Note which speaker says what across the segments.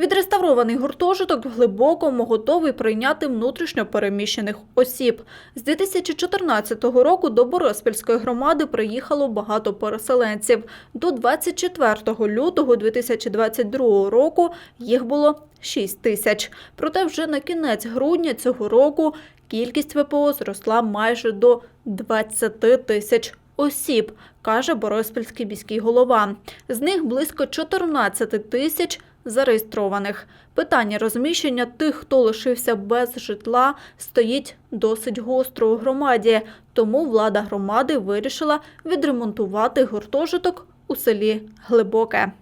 Speaker 1: Відреставрований гуртожиток глибокому готовий прийняти внутрішньо переміщених осіб. З 2014 року до Бориспільської громади приїхало багато переселенців. До 24 лютого 2022 року їх було 6 тисяч. Проте вже на кінець грудня цього року кількість ВПО зросла майже до 20 тисяч осіб, каже Бориспільський міський голова. З них близько 14 тисяч зареєстрованих. Питання розміщення тих, хто лишився без житла, стоїть досить гостро у громаді. Тому влада громади вирішила відремонтувати гуртожиток у селі Глибоке.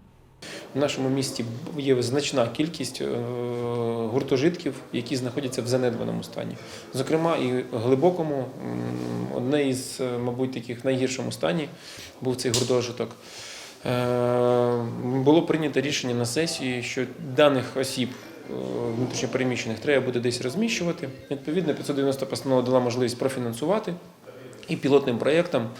Speaker 2: В нашому місті є значна кількість е, гуртожитків, які знаходяться в занедбаному стані. Зокрема, і глибокому, одне із, е, мабуть, таких найгіршому стані був цей гуртожиток. Е, Було прийнято рішення на сесії, що даних осіб е, внутрішньопереміщених треба буде десь розміщувати. Відповідно, 590 постанова дала можливість профінансувати і пілотним проєктом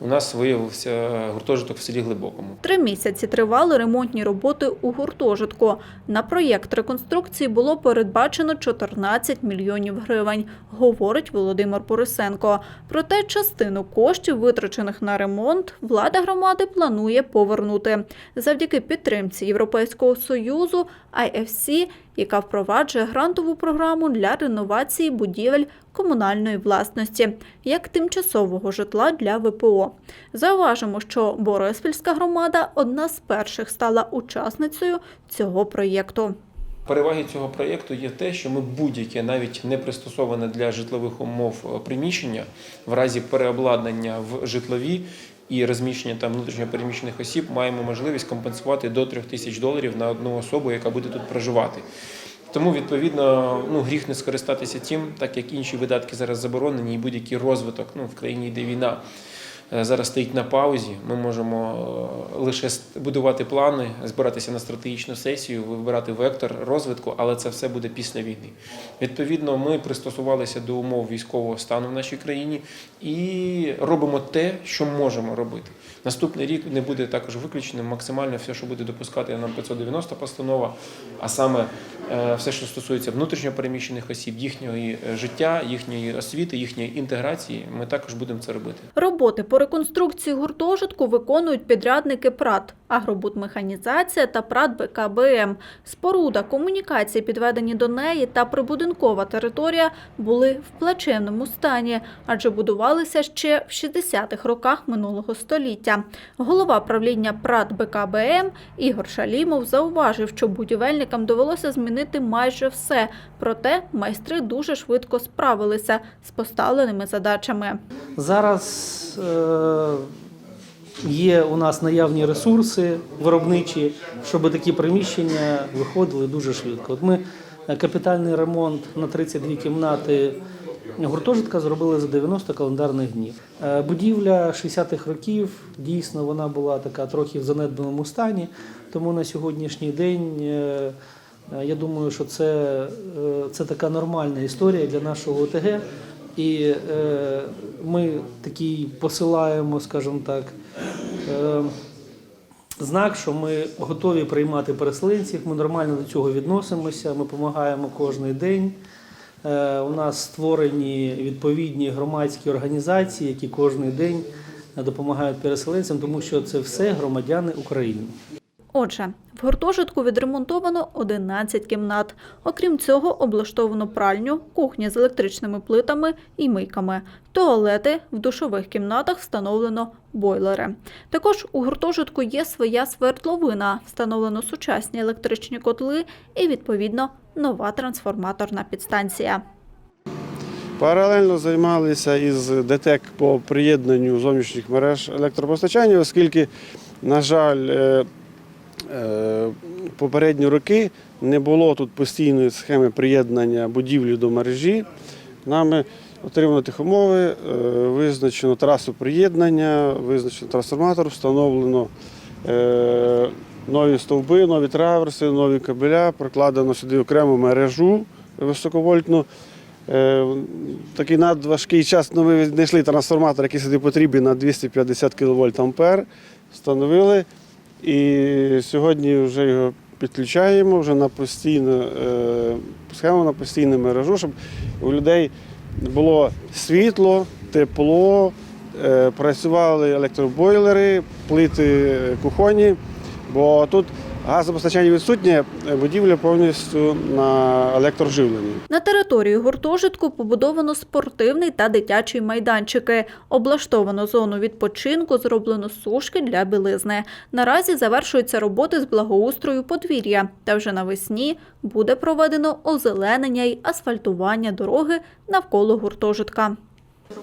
Speaker 2: у нас виявився гуртожиток в селі Глибокому.
Speaker 1: Три місяці тривали ремонтні роботи у гуртожитку. На проєкт реконструкції було передбачено 14 мільйонів гривень, говорить Володимир Борисенко. Проте частину коштів, витрачених на ремонт, влада громади планує повернути завдяки підтримці Європейського союзу IFC, яка впроваджує грантову програму для реновації будівель комунальної власності як тимчасового житла для ВПО. Зауважимо, що Бориспільська громада одна з перших стала учасницею цього проєкту.
Speaker 2: Переваги цього проєкту є те, що ми будь-яке, навіть не пристосоване для житлових умов е, приміщення, в разі переобладнання в житлові і розміщення там внутрішньопереміщених осіб, маємо можливість компенсувати до 3 тисяч доларів на одну особу, яка буде тут проживати. Тому, відповідно, ну, гріх не скористатися тим, так як інші видатки зараз заборонені, і будь-який розвиток ну, в країні йде війна. Е, Зараз стоїть на паузі. Ми можемо е, лише будувати плани, збиратися на стратегічну сесію, вибирати вектор розвитку, але це все буде після війни. Відповідно, ми пристосувалися до умов військового стану в нашій країні і робимо те, що можемо робити. Наступний рік не буде також виключеним максимально все, що буде допускати нам 590 постанова, а саме все, що стосується внутрішньопереміщених осіб, їхнього е, життя, їхньої освіти, їхньої інтеграції, ми також будемо це робити.
Speaker 1: Роботи по реконструкції гуртожитку виконують підрядники ПРАТ, агробудмеханізація та ПРАТ БКБМ. Споруда, комунікації, підведені до неї та прибудинкова територія були в плачевному стані, адже будувалися ще в 60-х роках минулого століття. Голова правління ПРАТ БКБМ Ігор Шалімов зауважив, що будівельникам довелося змінити майже все, проте майстри дуже швидко справилися з поставленими задачами.
Speaker 3: Зараз е, є у нас наявні ресурси виробничі, щоб такі приміщення виходили дуже швидко. От ми е, капітальний ремонт на 32 кімнати гуртожитка зробили за 90 календарних днів. Е, Будівля 60-х років дійсно вона була така трохи в занедбаному стані, тому на сьогоднішній день. Е, Я думаю, що це, е, це така нормальна історія для нашого ОТГ. І е, ми такий посилаємо, скажімо так, знак, що ми готові приймати переселенців. Ми нормально до цього відносимося, ми допомагаємо кожен день. У нас створені відповідні громадські організації, які кожен день допомагають переселенцям, тому що це все громадяни України.
Speaker 1: Отже, в гуртожитку відремонтовано 11 кімнат. Окрім цього, облаштовано пральню, кухня з електричними плитами і мийками. Туалети в душових кімнатах встановлено бойлери. Також у гуртожитку є своя свердловина, встановлено сучасні електричні котли і, відповідно, нова трансформаторна підстанція.
Speaker 4: Паралельно займалися із ДТЕК по приєднанню зовнішніх мереж електропостачання, оскільки, на жаль, е, попередні роки не було тут постійної схеми приєднання будівлі до мережі. Нами отримано тих умови, е, визначено трасу приєднання, визначено трансформатор, встановлено е, нові стовби, нові траверси, нові кабеля, прокладено сюди окрему мережу високовольтну. Е, Такий надважкий час ну, ми знайшли трансформатор, який сюди потрібен на 250 кВт ампер, встановили. І сьогодні вже його підключаємо вже на постійну е, схему на постійну мережу, щоб у людей було світло, тепло, е, працювали електробойлери, плити кухонні, бо тут газопостачання відсутнє, будівля повністю на електроживленні.
Speaker 1: На території гуртожитку побудовано спортивний та дитячий майданчики, облаштовано зону відпочинку, зроблено сушки для білизни. Наразі завершуються роботи з благоустрою подвір'я, та вже навесні буде проведено озеленення й асфальтування дороги навколо гуртожитка.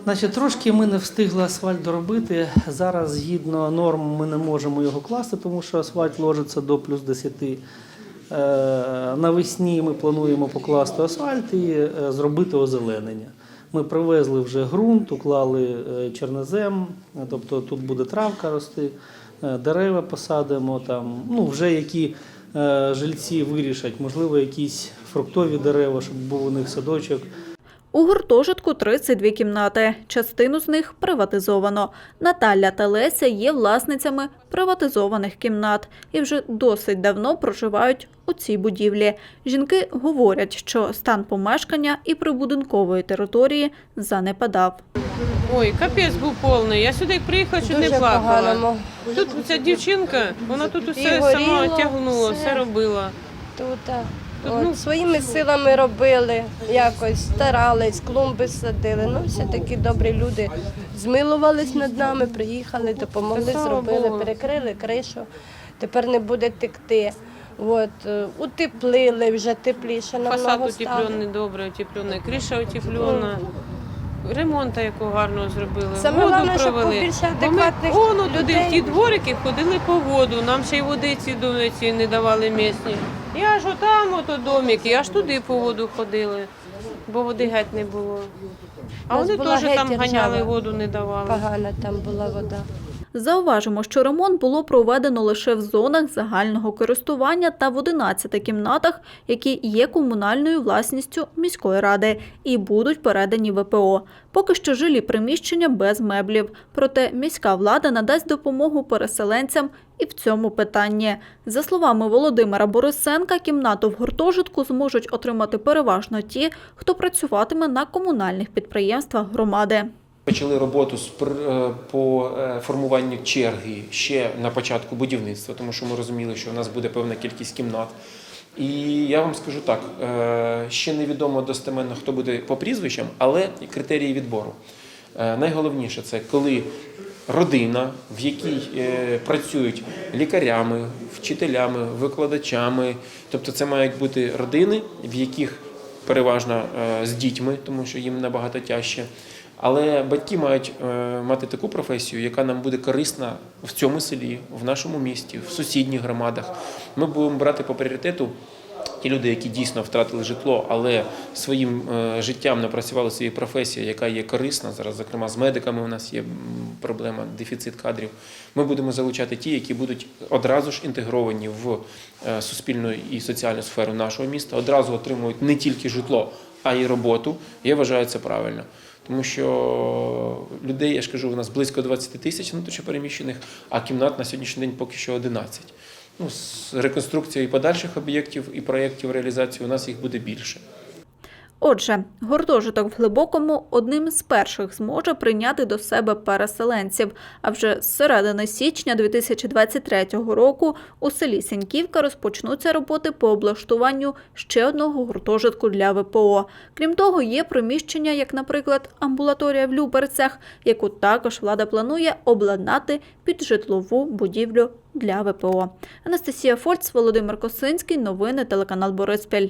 Speaker 3: Значить, трошки ми не встигли асфальт доробити. Зараз, згідно норм, ми не можемо його класти, тому що асфальт ложиться до плюс 10. Е, Навесні ми плануємо покласти асфальт і е, зробити озеленення. Ми привезли вже ґрунт, уклали е, чорнозем, е, тобто тут буде травка рости, дерева посадимо там. Ну, вже які жильці вирішать, можливо, якісь фруктові дерева, щоб був у них садочок.
Speaker 1: У гуртожитку 32 кімнати. Частину з них приватизовано. Наталя та Леся є власницями приватизованих кімнат і вже досить давно проживають у цій будівлі. Жінки говорять, що стан помешкання і прибудинкової території занепадав.
Speaker 5: Ой, капець був повний. Я сюди приїхала, чуть не плакала. Тут ця дівчинка, вона тут усе сама тягнула,
Speaker 6: все.
Speaker 5: все робила.
Speaker 6: Тут, от, своїми силами робили, якось старались, клумби садили. Ну, все такі добрі люди змилувались над нами, приїхали, допомогли, зробили, перекрили кришу. Тепер не буде текти. От, е, утеплили вже тепліше
Speaker 5: Фасад утеплений, добре утеплений, криша утеплена. Ремонту якого гарного зробили.
Speaker 6: Саме
Speaker 5: воду
Speaker 6: головне,
Speaker 5: провели. ми
Speaker 6: адекватних
Speaker 5: воно туди в ті дворики ходили по воду. Нам ще й водиці до не давали місні. Я ж отам ото домик, я аж туди по воду ходили, бо води геть не було. А
Speaker 6: нас
Speaker 5: вони
Speaker 6: була
Speaker 5: теж
Speaker 6: геть
Speaker 5: там ганяли, воду не давали.
Speaker 6: Погана там була вода.
Speaker 1: Зауважимо, що ремонт було проведено лише в зонах загального користування та в 11 кімнатах, які є комунальною власністю міської ради і будуть передані ВПО. Поки що жилі приміщення без меблів. Проте міська влада надасть допомогу переселенцям і в цьому питанні. За словами Володимира Борисенка, кімнату в гуртожитку зможуть отримати переважно ті, хто працюватиме на комунальних підприємствах громади.
Speaker 2: Почали роботу з е, по е, формуванню черги ще на початку будівництва, тому що ми розуміли, що у нас буде певна кількість кімнат. І я вам скажу так: е, ще невідомо достеменно, хто буде по прізвищам, але критерії відбору. Найголовніше це коли родина, в якій працюють лікарями, вчителями, викладачами, тобто це мають бути родини, в яких переважно з дітьми, тому що їм набагато тяжче. Але батьки мають е, мати таку професію, яка нам буде корисна в цьому селі, в нашому місті, в сусідніх громадах. Ми будемо брати по пріоритету ті люди, які дійсно втратили житло, але своїм е, життям напрацювали свою професію, яка є корисна. Зараз, зокрема, з медиками у нас є проблема, дефіцит кадрів. Ми будемо залучати ті, які будуть одразу ж інтегровані в е, суспільну і соціальну сферу нашого міста, одразу отримують не тільки житло, а й роботу. Я вважаю це правильно. Тому що людей, я ж кажу, у нас близько 20 тисяч внутрішньопереміщених, а кімнат на сьогоднішній день поки що 11. Ну, з реконструкцією подальших об'єктів і проєктів реалізації у нас їх буде більше.
Speaker 1: Отже, гуртожиток в Глибокому одним з перших зможе прийняти до себе переселенців. А вже з середини січня 2023 року у селі Сіньківка розпочнуться роботи по облаштуванню ще одного гуртожитку для ВПО. Крім того, є приміщення, як, наприклад, амбулаторія в Люберцях, яку також влада планує обладнати під житлову будівлю для ВПО. Анастасія Фольц, Володимир Косинський. Новини телеканал Бориспіль.